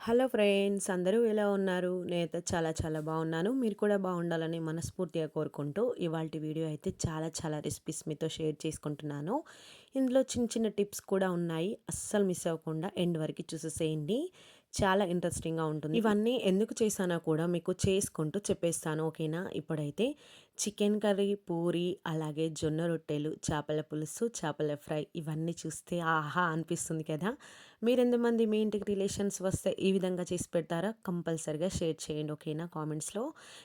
Hello friends అందరూ ఎలా ఉన్నారు? నేనైతే చాలా చాలా బాగున్నాను. మీరు కూడా బాగుండాలని మనస్ఫూర్తిగా కోరుకుంటూ ఇవాళ వీడియో అయితే చాలా చాలా రెసిపీస్ మీతో షేర్ చేసుకుంటున్నాను. ఇందులో చిన్న చిన్న టిప్స్ కూడా ఉన్నాయి. అస్సలు మిస్ అవ్వకుండా ఎండ్ వరకు చూసేసేయండి. చాలా ఇంట్రెస్టింగ్గా ఉంటుంది. ఇవన్నీ ఎందుకు చేశానో కూడా మీకు చేసుకుంటూ చెప్పేస్తాను ఓకేనా? ఇప్పుడైతే చికెన్ కర్రీ పూరి అలాగే జొన్న రొట్టెలు చేపల పులుసు చేపల ఫ్రై ఇవన్నీ చూస్తే ఆహా అనిపిస్తుంది కదా? మీరెంతమంది మీ ఇంటికి రిలేషన్స్ వస్తే ఈ విధంగా చేసి పెడతారా? కంపల్సరిగా షేర్ చేయండి ఓకేనా? కామెంట్స్లో.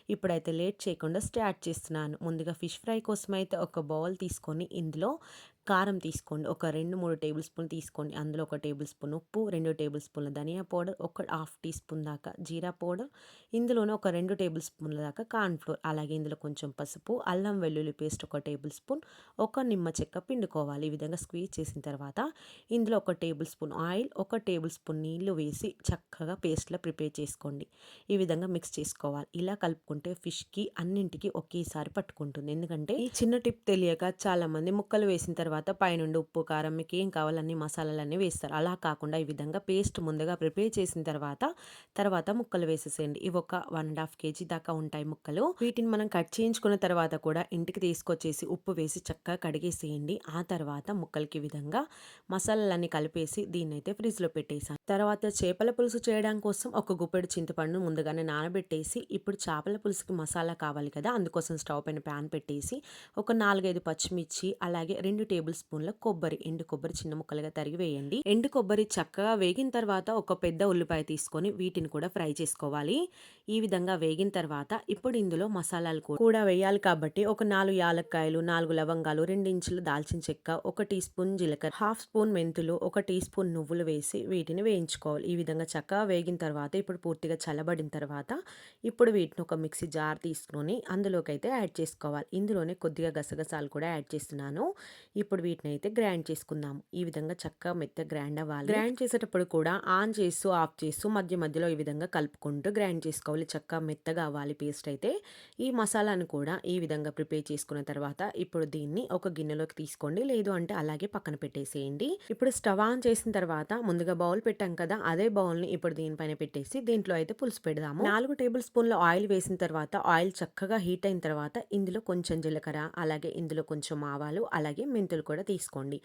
ఇప్పుడైతే లేట్ చేయకుండా స్టార్ట్ చేస్తున్నాను. ముందుగా ఫిష్ ఫ్రై కోసం అయితే ఒక బౌల్ తీసుకొని ఇందులో కారం తీసుకోండి. ఒక రెండు మూడు టేబుల్ స్పూన్ తీసుకోండి. అందులో ఒక టేబుల్ స్పూన్ ఉప్పు రెండు టేబుల్ స్పూన్ల ధనియా పౌడర్ ఒక హాఫ్ టీ స్పూన్ దాకా జీరా పౌడర్ ఇందులోనే ఒక రెండు టేబుల్ స్పూన్ల దాకా కార్న్ఫ్లోర్ అలాగే ఇందులో కొంచెం పసుపు అల్లం వెల్లుల్లి పేస్ట్ ఒక టేబుల్ స్పూన్ ఒక నిమ్మ చెక్క పిండుకోవాలి. ఈ విధంగా స్క్వీజ్ చేసిన తర్వాత ఇందులో ఒక టేబుల్ స్పూన్ ఆయిల్ ఒక టేబుల్ స్పూన్ నీళ్ళు వేసి చక్కగా పేస్ట్లో ప్రిపేర్ చేసుకోండి. ఈ విధంగా మిక్స్ చేసుకోవాలి. ఇలా కలుపుకుంటే ఫిష్కి అన్నింటికి ఒకేసారి పట్టుకుంటుంది. ఎందుకంటే ఈ చిన్న టిప్ తెలియక చాలామంది ముక్కలు వేసిన తర్వాత తర్వాత పైనుండి ఉప్పు కారం మీకు ఏం కావాలన్నీ మసాలాలన్నీ వేస్తారు. అలా కాకుండా ఈ విధంగా పేస్ట్ ముందుగా ప్రిపేర్ చేసిన తర్వాత తర్వాత ముక్కలు వేసేసేయండి. ఇవి ఒక వన్ అండ్ హాఫ్ కేజీ దాకా ఉంటాయి ముక్కలు. వీటిని మనం కట్ చేయించుకున్న తర్వాత కూడా ఇంటికి తీసుకొచ్చేసి ఉప్పు వేసి చక్కగా కడిగేసేయండి. ఆ తర్వాత ముక్కలకి విధంగా మసాలాలన్నీ కలిపేసి దీన్ని అయితే ఫ్రిడ్జ్లో పెట్టేసాను తర్వాత చేపల పులుసు చేయడం కోసం ఒక గుప్పెడు చింతపండు ముందుగానే నానబెట్టేసి ఇప్పుడు చేపల పులుసుకి మసాలా కావాలి కదా అందుకోసం స్టవ్ పైన ప్యాన్ పెట్టేసి ఒక నాలుగైదు పచ్చిమిర్చి అలాగే రెండు టేబుల్ టేబుల్ స్పూన్ల కొబ్బరి ఎండు కొబ్బరి చిన్న ముక్కలుగా తరిగి వేయండి. ఎండు కొబ్బరి చక్కగా వేగిన తర్వాత ఒక పెద్ద ఉల్లిపాయ తీసుకొని వీటిని కూడా ఫ్రై చేసుకోవాలి. ఈ విధంగా వేగిన తర్వాత ఇప్పుడు ఇందులో మసాలాలు కూడా వేయాలి కాబట్టి ఒక నాలుగు యాలక్కాయలు నాలుగు లవంగాలు రెండు ఇంచులు దాల్చిన చెక్క ఒక టీ స్పూన్ జీలకర్ర హాఫ్ స్పూన్ మెంతులు ఒక టీ స్పూన్ నువ్వులు వేసి వీటిని వేయించుకోవాలి. ఈ విధంగా చక్కగా వేగిన తర్వాత ఇప్పుడు పూర్తిగా చల్లబడిన తర్వాత ఇప్పుడు వీటిని ఒక మిక్సీ జార్ తీసుకొని అందులోకి అయితే యాడ్ చేసుకోవాలి. ఇందులోనే కొద్దిగా గసగసాలు కూడా యాడ్ చేస్తున్నాను. ఇప్పుడు ఇప్పుడు వీటిని అయితే గ్రైండ్ చేసుకుందాం ఈ విధంగా చక్కగా మెత్త గ్రైండ్ అవ్వాలి. గ్రైండ్ చేసేటప్పుడు కూడా ఆన్ చేస్తూ ఆఫ్ చేస్తూ మధ్య మధ్యలో ఈ విధంగా కలుపుకుంటూ గ్రైండ్ చేసుకోవాలి. చక్కగా మెత్తగా అవ్వాలి పేస్ట్ అయితే. ఈ మసాలాను కూడా ఈ విధంగా ప్రిపేర్ చేసుకున్న తర్వాత ఇప్పుడు దీన్ని ఒక గిన్నెలోకి తీసుకోండి. లేదు అంటే అలాగే పక్కన పెట్టేసేయండి. ఇప్పుడు స్టవ్ ఆన్ చేసిన తర్వాత ముందుగా బౌల్ పెట్టాం కదా అదే బౌల్ని ఇప్పుడు దీనిపైన పెట్టేసి దీంట్లో అయితే పులుసు పెడదాము. నాలుగు టేబుల్ స్పూన్ల ఆయిల్ వేసిన తర్వాత ఆయిల్ చక్కగా హీట్ అయిన తర్వాత ఇందులో కొంచెం జీలకర్ర అలాగే ఇందులో కొంచెం ఆవాలు అలాగే మెంతులు కూడా తీసుకోండి.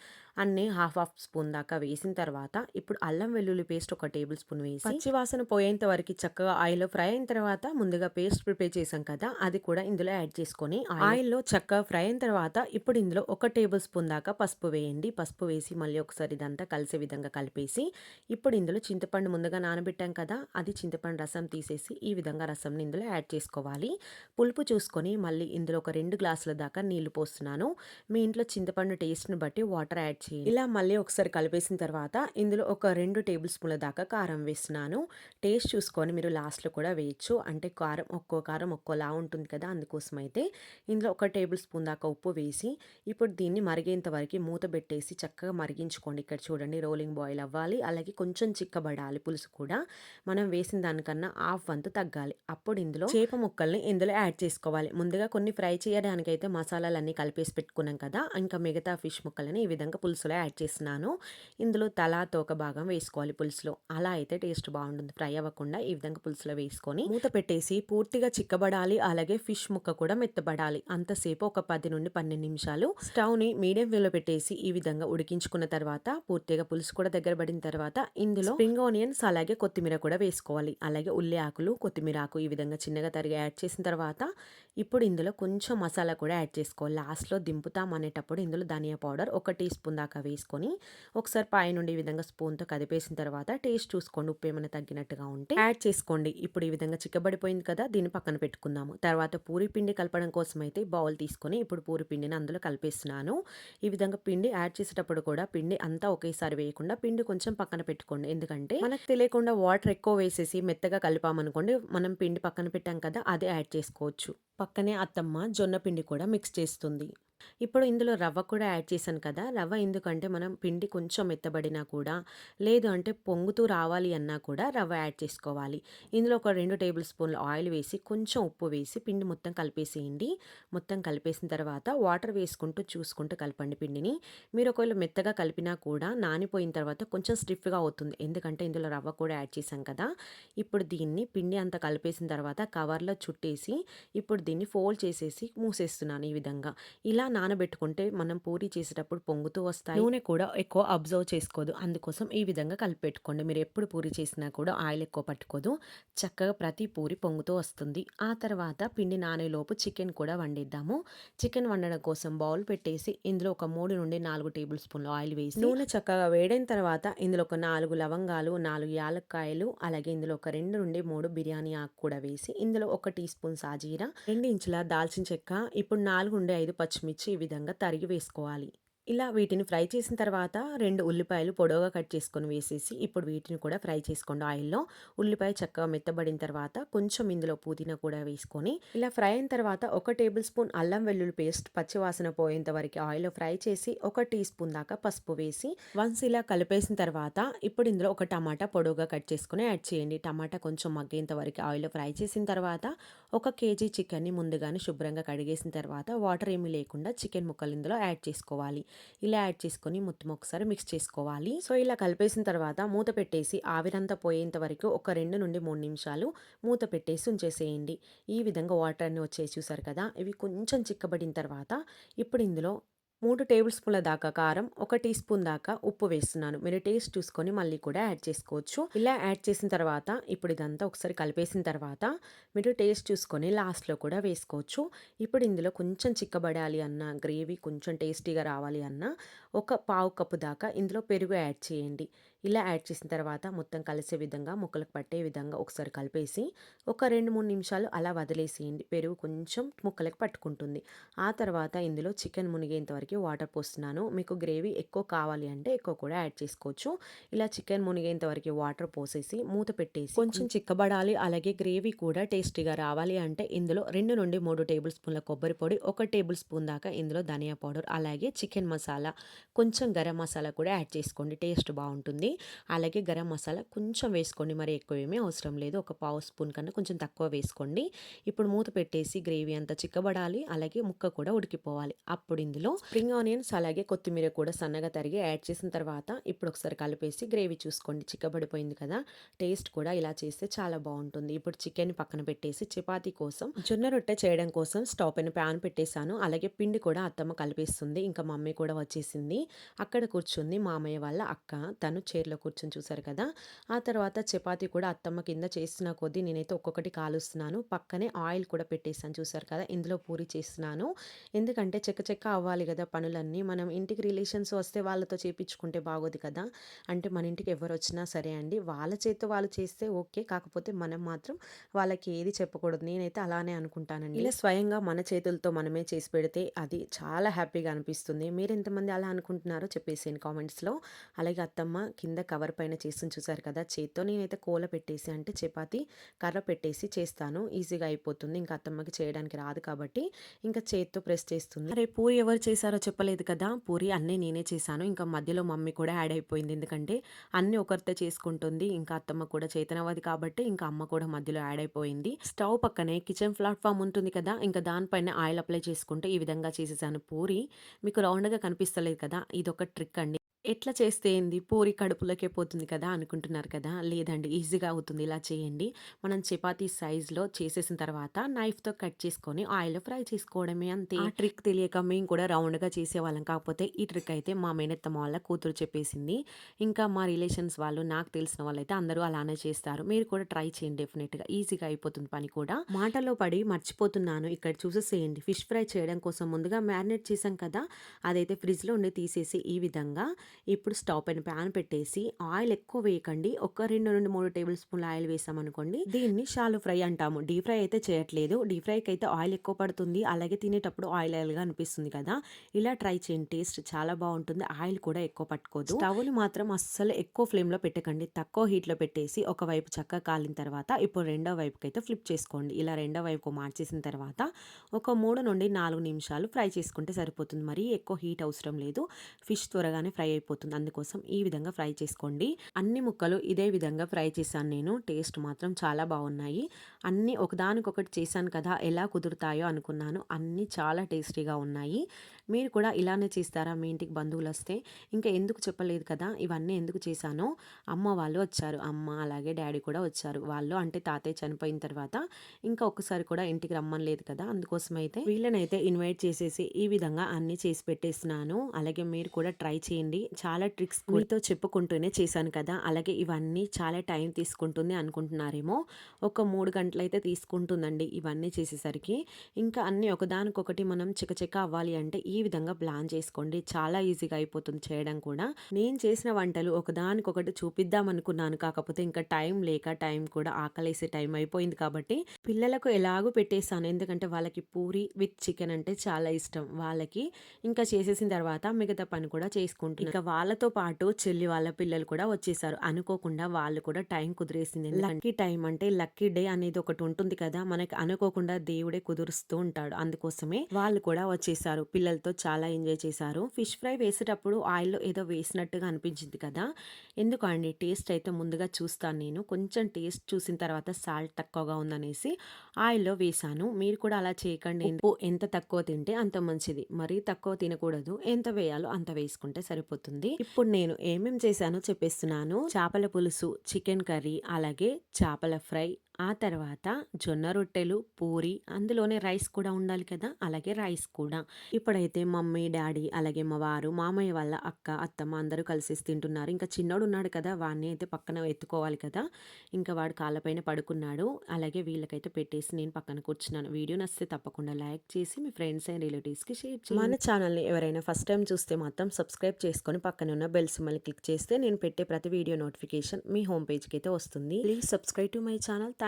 అన్నీ హాఫ్ హాఫ్ స్పూన్ దాకా వేసిన తర్వాత ఇప్పుడు అల్లం వెల్లుల్లి పేస్ట్ ఒక టేబుల్ స్పూన్ వేసి పచ్చివాసన పోయేంత వరకు చక్కగా ఆయిల్ ఫ్రై అయిన తర్వాత ముందుగా పేస్ట్ ప్రిపేర్ చేసాం కదా అది కూడా ఇందులో యాడ్ చేసుకొని ఆయిల్లో చక్కగా ఫ్రై అయిన తర్వాత ఇప్పుడు ఇందులో ఒక టేబుల్ స్పూన్ దాకా పసుపు వేయండి. పసుపు వేసి మళ్ళీ ఒకసారి ఇదంతా కలిసే విధంగా కలిపేసి ఇప్పుడు ఇందులో చింతపండు ముందుగా నానబెట్టాం కదా అది చింతపండు రసం తీసేసి ఈ విధంగా రసంని ఇందులో యాడ్ చేసుకోవాలి. పులుపు చూసుకొని మళ్ళీ ఇందులో ఒక రెండు గ్లాసుల దాకా నీళ్ళు పోస్తున్నాను. మీ ఇంట్లో చింతపండు టేస్ట్ని బట్టి వాటర్ యాడ్ చేయండి. ఇలా మళ్ళీ ఒకసారి కలిపేసిన తర్వాత ఇందులో ఒక రెండు టేబుల్ స్పూన్ల దాకా కారం వేస్తున్నాను. టేస్ట్ చూసుకొని మీరు లాస్ట్లో కూడా వేయచ్చు. అంటే కారం ఒక్కో కారం ఒక్కోలా ఉంటుంది కదా అందుకోసం అయితే ఇందులో ఒక టేబుల్ స్పూన్ దాకా ఉప్పు వేసి ఇప్పుడు దీన్ని మరిగేంత వరకు మూత పెట్టేసి చక్కగా మరిగించుకోండి. ఇక్కడ చూడండి రోలింగ్ బాయిల్ అవ్వాలి. అలాగే కొంచెం చిక్కబడాలి పులుసు కూడా. మనం వేసిన దానికన్నా హాఫ్ వంతు తగ్గాలి. అప్పుడు ఇందులో చేప ముక్కల్ని ఇందులో యాడ్ చేసుకోవాలి. ముందుగా కొన్ని ఫ్రై చేయడానికైతే మసాలాలన్నీ కలిపేసి పెట్టుకున్నాం కదా ఇంకా మిగతా ఫిష్ ముక్కలని ఈ విధంగా పులుసులో యాడ్ చేస్తున్నాను. ఇందులో తల తోక భాగం వేసుకోవాలి పులుసులో. అలా అయితే టేస్ట్ బాగుంటుంది. ఫ్రై అవ్వకుండా ఈ విధంగా పులుసులో వేసుకొని మూత పెట్టేసి పూర్తిగా చిక్కబడాలి. అలాగే ఫిష్ ముక్క కూడా మెత్తబడాలి. అంతసేపు ఒక పది నుండి పన్నెండు నిమిషాలు స్టవ్ని మీడియం ఫ్లేమ్లో పెట్టేసి ఈ విధంగా ఉడికించుకున్న తర్వాత పూర్తిగా పులుసు కూడా దగ్గర పడిన తర్వాత ఇందులో స్ప్రింగ్ ఆనియన్స్ అలాగే కొత్తిమీర కూడా వేసుకోవాలి. అలాగే ఉల్లి ఆకులు కొత్తిమీర ఆకు ఈ విధంగా చిన్నగా తరిగి యాడ్ చేసిన తర్వాత ఇప్పుడు ఇందులో కొంచెం మసాలా కూడా యాడ్ చేసుకోవాలి. లాస్ట్లో దింపుతాం అనేటప్పుడు ఇందులో ధనియా పౌడర్ ఒక టీ స్పూన్ దాకా వేసుకొని ఒకసారి పైనుండి ఈ విధంగా స్పూన్తో కదిపేసిన తర్వాత టేస్ట్ చూసుకోండి. ఉప్పు ఏమైనా తగ్గినట్టుగా ఉంటే యాడ్ చేసుకోండి. ఇప్పుడు ఈ విధంగా చిక్కబడిపోయింది కదా దీన్ని పక్కన పెట్టుకుందాము. తర్వాత పూరి పిండి కలపడం కోసం అయితే బౌల్ తీసుకొని ఇప్పుడు పూరి పిండిని అందులో కలిపేస్తున్నాను. ఈ విధంగా పిండి యాడ్ చేసేటప్పుడు కూడా పిండి అంతా ఒకేసారి వేయకుండా పిండి కొంచెం పక్కన పెట్టుకోండి. ఎందుకంటే మనకు తెలియకుండా వాటర్ ఎక్కువ వేసేసి మెత్తగా కలిపామనుకోండి మనం పిండి పక్కన పెట్టాం కదా అదే యాడ్ చేసుకోవచ్చు. పక్కనే అత్తమ్మ జొన్న పిండి కూడా మిక్స్ చేస్తుంది. ఇప్పుడు ఇందులో రవ్వ కూడా యాడ్ చేశాను కదా! రవ్వ ఎందుకంటే మనం పిండి కొంచెం మెత్తబడినా కూడా, లేదు అంటే పొంగుతూ రావాలి అన్నా కూడా రవ్వ యాడ్ చేసుకోవాలి. ఇందులో ఒక రెండు టేబుల్ స్పూన్‌ల ఆయిల్ వేసి, కొంచెం ఉప్పు వేసి పిండి మొత్తం కలిపేసేయండి. మొత్తం కలిపేసిన తర్వాత వాటర్ వేసుకుంటూ చూసుకుంటూ కలపండి పిండిని. మీరు ఒకవేళ మెత్తగా కలిపినా కూడా నానిపోయిన తర్వాత కొంచెం స్టిఫ్‌గా అవుతుంది. ఎందుకంటే ఇందులో రవ్వ కూడా యాడ్ చేశాం కదా! ఇప్పుడు దీన్ని పిండి అంతా కలిపేసిన తర్వాత కవర్‌లో చుట్టేసి, ఇప్పుడు దీన్ని ఫోల్డ్ చేసేసి మూసేస్తున్నాను ఈ విధంగా. ఇలా నానబెట్టుకుంటే మనం పూరి చేసేటప్పుడు పొంగుతూ వస్తాయి. నూనె కూడా ఎక్కువ అబ్జర్వ్ చేసుకోదు. అందుకోసం ఈ విధంగా కలిపి పెట్టుకోండి. మీరు ఎప్పుడు పూరి చేసినా కూడా ఆయిల్ ఎక్కువ పట్టుకోదు. చక్కగా ప్రతి పూరి పొంగుతూ వస్తుంది. ఆ తర్వాత పిండి నానేలోపు చికెన్ కూడా వండిద్దాము. చికెన్ వండడం కోసం బౌల్ పెట్టేసి ఇందులో ఒక 3-4 టేబుల్ స్పూన్ల ఆయిల్ వేసి నూనె చక్కగా వేడైన తర్వాత ఇందులో ఒక 4 లవంగాలు, 4 యాలక్కాయలు అలాగే ఇందులో ఒక 2-3 బిర్యానీ ఆకు కూడా వేసి ఇందులో ఒక టీ స్పూన్ సాజీరా, 2 ఇంచుల దాల్చిన చెక్క, ఇప్పుడు 4-5 పచ్చిమిర్చి ఈ విధంగా తరిగి వేసుకోవాలి. ఇలా వీటిని ఫ్రై చేసిన తర్వాత రెండు ఉల్లిపాయలు పొడవుగా కట్ చేసుకొని వేసేసి ఇప్పుడు వీటిని కూడా ఫ్రై చేసుకోండి ఆయిల్‌లో. ఉల్లిపాయ చక్కగా మెత్తబడిన తర్వాత కొంచెం ఇందులో పుదీనా కూడా వేసుకొని ఇలా ఫ్రై అయిన తర్వాత ఒక టేబుల్ స్పూన్ అల్లం వెల్లుల్లి పేస్ట్ పచ్చివాసన పోయేంత వరకు ఆయిల్‌లో ఫ్రై చేసి ఒక టీ స్పూన్ దాకా పసుపు వేసి వన్స్ ఇలా కలిపేసిన తర్వాత ఇప్పుడు ఇందులో ఒక టమాటా పొడవుగా కట్ చేసుకొని యాడ్ చేయండి. టమాటా కొంచెం మగ్గేంత వరకు ఆయిల్‌లో ఫ్రై చేసిన తర్వాత ఒక కేజీ చికెన్‌ని ముందుగానే శుభ్రంగా కడిగేసిన తర్వాత వాటర్ ఏమీ లేకుండా చికెన్ ముక్కలు ఇందులో యాడ్ చేసుకోవాలి. ఇలా యాడ్ చేసుకొని మొత్తం ఒకసారి మిక్స్ చేసుకోవాలి. సో ఇలా కలిపేసిన తర్వాత మూత పెట్టేసి ఆవిరంతా పోయేంత వరకు ఒక 2-3 నిమిషాలు మూత పెట్టేసి ఉంచేసేయండి. ఈ విధంగా వాటర్ అన్నీ వచ్చేసి చూసారు కదా! ఇవి కొంచెం చిక్కబడిన తర్వాత ఇప్పుడు ఇందులో మూడు టేబుల్ స్పూన్ల దాకా కారం, ఒక టీ స్పూన్ దాకా ఉప్పు వేస్తున్నాను. మీరు టేస్ట్ చూసుకొని మళ్ళీ కూడా యాడ్ చేసుకోవచ్చు. ఇలా యాడ్ చేసిన తర్వాత ఇప్పుడు ఇదంతా ఒకసారి కలిపేసిన తర్వాత మీరు టేస్ట్ చూసుకొని లాస్ట్‌లో కూడా వేసుకోవచ్చు. ఇప్పుడు ఇందులో కొంచెం చిక్కబడాలి అన్నా, గ్రేవీ కొంచెం టేస్టీగా రావాలి అన్నా ఒక పావు కప్పు దాకా ఇందులో పెరుగు యాడ్ చేయండి. ఇలా యాడ్ చేసిన తర్వాత మొత్తం కలిసే విధంగా ముక్కలకు పట్టే విధంగా ఒకసారి కలిపేసి ఒక 2-3 నిమిషాలు అలా వదిలేసేయండి. పెరుగు కొంచెం ముక్కలకు పట్టుకుంటుంది. ఆ తర్వాత ఇందులో చికెన్ మునిగేంత వరకు వాటర్ పోస్తున్నాను. మీకు గ్రేవీ ఎక్కువ కావాలి అంటే ఎక్కువ కూడా యాడ్ చేసుకోవచ్చు. ఇలా చికెన్ మునిగేంత వరకు వాటర్ పోసేసి మూత పెట్టేసి కొంచెం చిక్కబడాలి అలాగే గ్రేవీ కూడా టేస్టీగా రావాలి అంటే ఇందులో 2-3 టేబుల్ స్పూన్ల కొబ్బరి పొడి, ఒక టేబుల్ స్పూన్ దాకా ఇందులో ధనియా పౌడర్ అలాగే చికెన్ మసాలా, కొంచెం గరం మసాలా కూడా యాడ్ చేసుకోండి. టేస్ట్ బాగుంటుంది అలాగే గరం మసాలా కొంచెం వేసుకోండి. మరి ఎక్కువ ఏమీ అవసరం లేదు. ఒక పావు స్పూన్ కన్నా కొంచెం తక్కువ వేసుకోండి. ఇప్పుడు మూత పెట్టేసి గ్రేవీ అంతా చిక్కబడాలి. అలాగే ముక్క కూడా ఉడికిపోవాలి. అప్పుడు ఇందులో స్ప్రింగ్ ఆనియన్స్ అలాగే కొత్తిమీర కూడా సన్నగా తరిగి యాడ్ చేసిన తర్వాత ఇప్పుడు ఒకసారి కలిపేసి గ్రేవీ చూసుకోండి. చిక్కబడిపోయింది కదా! టేస్ట్ కూడా ఇలా చేస్తే చాలా బాగుంటుంది ఇప్పుడు చికెన్ పక్కన పెట్టేసి చపాతీ కోసం జొన్న రొట్టె చేయడం కోసం స్టవ్ పైన ప్యాన్ పెట్టేసాను. అలాగే పిండి కూడా అత్తమ్మ కలిపేస్తుంది. ఇంకా మమ్మీ కూడా వచ్చేసింది. అక్కడ కూర్చుంది మామయ్య వాళ్ళ అక్క. తను చైర్‌లో కూర్చొని చూశారు కదా! ఆ తర్వాత చపాతీ కూడా అత్తమ్మ కింద చేస్తున్న కొద్దీ నేనైతే ఒక్కొక్కటి కాలుస్తున్నాను. పక్కనే ఆయిల్ కూడా పెట్టేసాను చూశారు కదా! ఇందులో పూరి చేస్తున్నాను. ఎందుకంటే చెక్క చెక్క అవ్వాలి కదా పనులన్నీ. మనం ఇంటికి రిలేషన్స్ వస్తే వాళ్ళతో చేపించుకుంటే బాగోదు కదా! అంటే మన ఇంటికి ఎవరొచ్చినా సరే అండి. వాళ్ళ చేతితో వాళ్ళు చేస్తే ఓకే. కాకపోతే మనం మాత్రం వాళ్ళకి ఏది చెప్పకూడదు. నేనైతే అలానే అనుకుంటానండి. ఇలా స్వయంగా మన చేతులతో మనమే చేసి పెడితే అది చాలా హ్యాపీగా అనిపిస్తుంది. మీరెంతమంది అలా అనుకుంటున్నారో చెప్పేసేయండి కామెంట్స్‌లో. అలాగే అత్తమ్మ కింద కింద కవర్ పైన చేస్తుంది చూసారు కదా! చేత్తో నేనైతే కోల పెట్టేసి అంటే చపాతి కర్ర పెట్టేసి చేస్తాను. ఈజీగా అయిపోతుంది. ఇంకా అత్తమ్మకి చేయడానికి రాదు కాబట్టి ఇంకా చేత్తో ప్రెస్ చేస్తుంది. అరే! పూరి ఎవరు చేశారో చెప్పలేదు కదా! పూరి అన్నీ నేనే చేశాను. ఇంకా మధ్యలో మమ్మీ కూడా యాడ్ అయిపోయింది. ఎందుకంటే అన్నీ ఒకరితో చేసుకుంటుంది. ఇంకా అత్తమ్మ కూడా చేతనవది కాబట్టి ఇంకా అమ్మ కూడా మధ్యలో యాడ్ అయిపోయింది. స్టవ్ పక్కనే కిచెన్ ప్లాట్ఫామ్ ఉంటుంది కదా! ఇంకా దానిపైన ఆయిల్ అప్లై చేసుకుంటే ఈ విధంగా చేసేసాను పూరి. మీకు రౌండ్‌గా కనిపిస్తలేదు కదా! ఇదొక ట్రిక్ అండి. ఎట్లా చేస్తే ఏంది పూరి కడుపులోకే పోతుంది కదా అనుకుంటున్నారు కదా! లేదండి ఈజీగా అవుతుంది. ఇలా చేయండి. మనం చపాతీ సైజ్‌లో చేసేసిన తర్వాత నైఫ్‌తో కట్ చేసుకొని ఆయిల్‌లో ఫ్రై చేసుకోవడమే అంతే. ఆ ట్రిక్ తెలియక మేము కూడా రౌండ్‌గా చేసేవాళ్ళం. కాకపోతే ఈ ట్రిక్ అయితే మా మేనత్తమ్మ వాళ్ళ కూతురు చెప్పేసింది. ఇంకా మా రిలేషన్స్ వాళ్ళు నాకు తెలిసిన వాళ్ళైతే అందరూ అలానే చేస్తారు. మీరు కూడా ట్రై చేయండి డెఫినిట్‌గా. ఈజీగా అయిపోతుంది పని కూడా. మాటల్లో పడి మర్చిపోతున్నాను. ఇక్కడ చూసేసేయండి. ఫిష్ ఫ్రై చేయడం కోసం ముందుగా మ్యారినేట్ చేశాం కదా! అదైతే ఫ్రిడ్జ్‌లో నుండి తీసేసి ఈ విధంగా ఇప్పుడు స్టవ్ పైన ప్యాన్ పెట్టేసి ఆయిల్ ఎక్కువ వేయకండి. ఒక రెండు నుండి మూడు టేబుల్ స్పూన్ల ఆయిల్ వేసామనుకోండి. దీన్ని షాలు ఫ్రై అంటాము. డీప్ ఫ్రై అయితే చేయట్లేదు. డీప్ ఫ్రైకి అయితే ఆయిల్ ఎక్కువ పడుతుంది. అలాగే తినేటప్పుడు ఆయిల్ ఆయిల్గా అనిపిస్తుంది కదా. ఇలా ట్రై చేయండి. టేస్ట్ చాలా బాగుంటుంది. ఆయిల్ కూడా ఎక్కువ పట్టుకోదు. స్టవ్లు మాత్రం అస్సలు ఎక్కువ ఫ్లేమ్లో పెట్టకండి. తక్కువ హీట్లో పెట్టేసి ఒక వైపు చక్కగా కాలిన తర్వాత ఇప్పుడు రెండో వైపుకి అయితే ఫ్లిప్ చేసుకోండి. ఇలా రెండో వైపు మార్చేసిన తర్వాత ఒక మూడు నుండి నాలుగు నిమిషాలు ఫ్రై చేసుకుంటే సరిపోతుంది. మరీ ఎక్కువ హీట్ అవసరం లేదు. ఫిష్ త్వరగానే ఫ్రై అయిపోతుంది. అందుకోసం ఈ విధంగా ఫ్రై చేసుకోండి. అన్ని ముక్కలు ఇదే విధంగా ఫ్రై చేశాను నేను. టేస్ట్ మాత్రం చాలా బాగున్నాయి. అన్నీ ఒకదానికొకటి చేశాను కదా ఎలా కుదురుతాయో అనుకున్నాను. అన్నీ చాలా టేస్టీగా ఉన్నాయి. మీరు కూడా ఇలానే చేస్తారా? మీ ఇంటికి బంధువులు వస్తే ఇంకా ఎందుకు చెప్పలేదు కదా? ఇవన్నీ ఎందుకు చేశానో అమ్మ వాళ్ళు వచ్చారు. అమ్మ అలాగే డాడీ కూడా వచ్చారు. వాళ్ళు అంటే తాతయ్య చనిపోయిన తర్వాత ఇంకా ఒక్కసారి కూడా ఇంటికి రమ్మని లేదు కదా? అందుకోసం అయితే వీళ్ళనైతే ఇన్వైట్ చేసేసి ఈ విధంగా అన్ని చేసి పెట్టేస్తున్నాను. అలాగే మీరు కూడా ట్రై చేయండి. చాలా ట్రిక్స్ మీతో చెప్పుకుంటూనే చేశాను కదా? అలాగే ఇవన్నీ చాలా టైం తీసుకుంటుంది అనుకుంటున్నారేమో? ఒక మూడు గంటలు అయితే తీసుకుంటుందండి ఇవన్నీ చేసేసరికి. ఇంకా అన్ని ఒకదానికొకటి మనం చికచిక అవ్వాలి అంటే ఈ ఈ విధంగా ప్లాన్ చేసుకోండి. చాలా ఈజీగా అయిపోతుంది చేయడం కూడా. నేను చేసిన వంటలు ఒకదానికొకటి చూపిద్దాం అనుకున్నాను. కాకపోతే ఇంకా టైం లేక టైం కూడా ఆకలేసే టైం అయిపోయింది కాబట్టి పిల్లలకు ఎలాగో పెట్టేశాను. ఎందుకంటే వాళ్ళకి పూరి విత్ చికెన్ అంటే చాలా ఇష్టం. వాళ్ళకి ఇంకా చేసేసిన తర్వాత మిగతా పని కూడా చేసుకుంటాను ఇంకా వాళ్ళతో పాటు చెల్లి వాళ్ళ పిల్లలు కూడా వచ్చేసారు. అనుకోకుండా వాళ్ళు కూడా టైం కుదిరేసింది. లక్కీ టైం అంటే లక్కీ డే అనేది ఒకటి ఉంటుంది కదా. మనకి అనుకోకుండా దేవుడే కుదురుస్తూ ఉంటాడు. అందుకోసమే వాళ్ళు కూడా వచ్చేసారు. పిల్లలతో చాలా ఎంజాయ్ చేశారు. ఫిష్ ఫ్రై వేసేటప్పుడు ఆయిల్లో ఏదో వేసినట్టుగా అనిపించింది కదా. ఎందుకు అండి టేస్ట్ అయితే ముందుగా చూస్తాను నేను. కొంచెం టేస్ట్ చూసిన తర్వాత సాల్ట్ తక్కువగా ఉందనేసి ఆయిల్లో వేసాను మీరు కూడా అలా చేయకండి. ఉప్పు ఎంత తక్కువ తింటే అంత మంచిది. మరీ తక్కువ తినకూడదు. ఎంత వేయాలో అంత వేసుకుంటే సరిపోతుంది. ఇప్పుడు నేను ఏమేం చేశానో చెప్పేస్తున్నాను. చేపల పులుసు చికెన్ కర్రీ అలాగే చేపల ఫ్రై ఆ తర్వాత జొన్న రొట్టెలు పూరి అందులోనే రైస్ కూడా ఉండాలి కదా? అలాగే రైస్ కూడా. ఇప్పుడైతే మమ్మీ డాడీ అలాగే మా వారు మామయ్య వాళ్ళ అక్క అత్తమ్మ అందరూ కలిసి తింటున్నారు. ఇంకా చిన్నోడు ఉన్నాడు కదా వాడిని అయితే పక్కన ఎత్తుకోవాలి కదా? ఇంకా వాడు కాళ్ళపైన పడుకున్నాడు. అలాగే వీళ్ళకైతే పెట్టేసి నేను పక్కన కూర్చున్నాను. వీడియో నచ్చితే తప్పకుండా లైక్ చేసి మీ ఫ్రెండ్స్ అండ్ రిలేటివ్స్కి షేర్ చేయండి. మన ఛానల్ని ఎవరైనా ఫస్ట్ టైం చూస్తే మాత్రం సబ్స్క్రైబ్ చేసుకొని పక్కన ఉన్న బెల్ సిమ్మల్ని క్లిక్ చేస్తే నేను పెట్టే ప్రతి వీడియో నోటిఫికేషన్ మీ హోమ్ పేజ్కి అయితే వస్తుంది. Please subscribe to my channel.